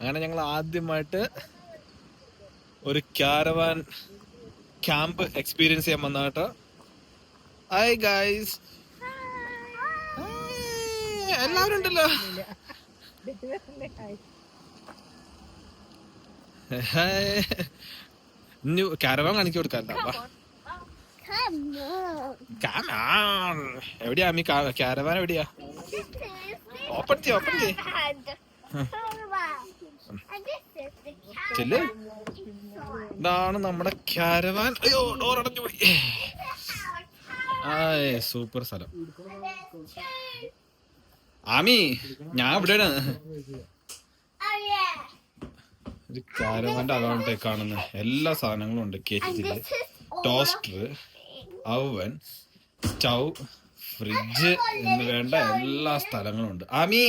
അങ്ങനെ ഞങ്ങൾ ആദ്യമായിട്ട് ഒരു ക്യാരവാൻ ക്യാമ്പ് എക്സ്പീരിയൻസ് ചെയ്യാൻ വന്ന കേട്ടോ ഹായ് ഗൈസ് എല്ലാവരും ഉണ്ടല്ലോ. ന്യൂ ക്യാരവാൻ കാണിച്ചു on. എവിടെയാ അമ്മി കാരവാൻ എവിടെയാ? ഓപ്പൺ ചെയ്യ ഓപ്പൺ ചെയ്യ. ചെല്ല്. ഇതാണ് നമ്മുടെ ക്യാരവാൻ അയ്യോ ഡോർ അടഞ്ഞു പോയി. ആയ് സൂപ്പർ സ്ഥലം. ആമി ഞാൻ ഇവിടെയാണ്. Oh. ഒരു ക്യാരവാന്റെ അകൗണ്ടേ കാണുന്ന എല്ലാ സാധനങ്ങളും ഉണ്ട്. All toaster oven stove fridge എന്ന് വേണ്ട എല്ലാ സ്ഥലങ്ങളും ഉണ്ട്. ആമി.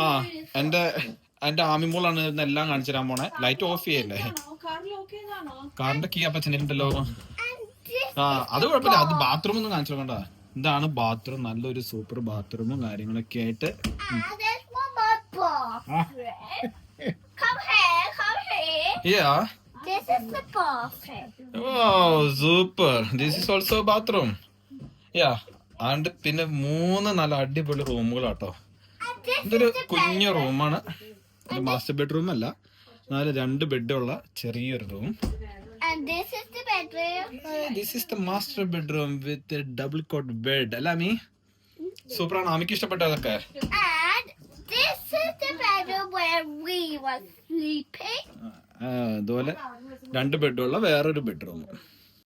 ആ എന്റെ എന്റെ ആമിമോളാണ് എല്ലാം കാണിച്ചു തരാൻ പോണേ. ലൈറ്റ് ഓഫ് ചെയ്യണ്ടേ? കാറിന്റെ കീ അപ്പൊ ചെന്നിട്ടുണ്ടല്ലോ. ആ അത് കുഴപ്പമില്ല. അത് ബാത്റൂം ഒന്നും കാണിച്ചു കൊടുക്കണ്ട. ഇതാണ് ബാത്റൂം നല്ലൊരു സൂപ്പർ ബാത്റൂമും കാര്യങ്ങളൊക്കെ ആയിട്ട്. Ah, bathroom. here, come here. This is bathroom. Super this also bathroom യാ ആണ്ട് പിന്നെ മൂന്ന് നല്ല അടിപൊളി റൂമുകളാട്ടോ ഇതൊരു കുഞ്ഞ റൂമാണ്. ഒരു മാസ്റ്റർ ബെഡ്റൂം അല്ല. നാല് രണ്ട് ബെഡുള്ള ചെറിയൊരു room. This is the master bedroom with double cot bed അല്ല അമി? സൂപ്പറാണ്. അമിക്ക് ഇഷ്ടപ്പെട്ട അതൊക്കെ അതുപോലെ. ആ, ഇതുപോലെ രണ്ട് ബെഡുള്ള വേറൊരു ബെഡ്റൂം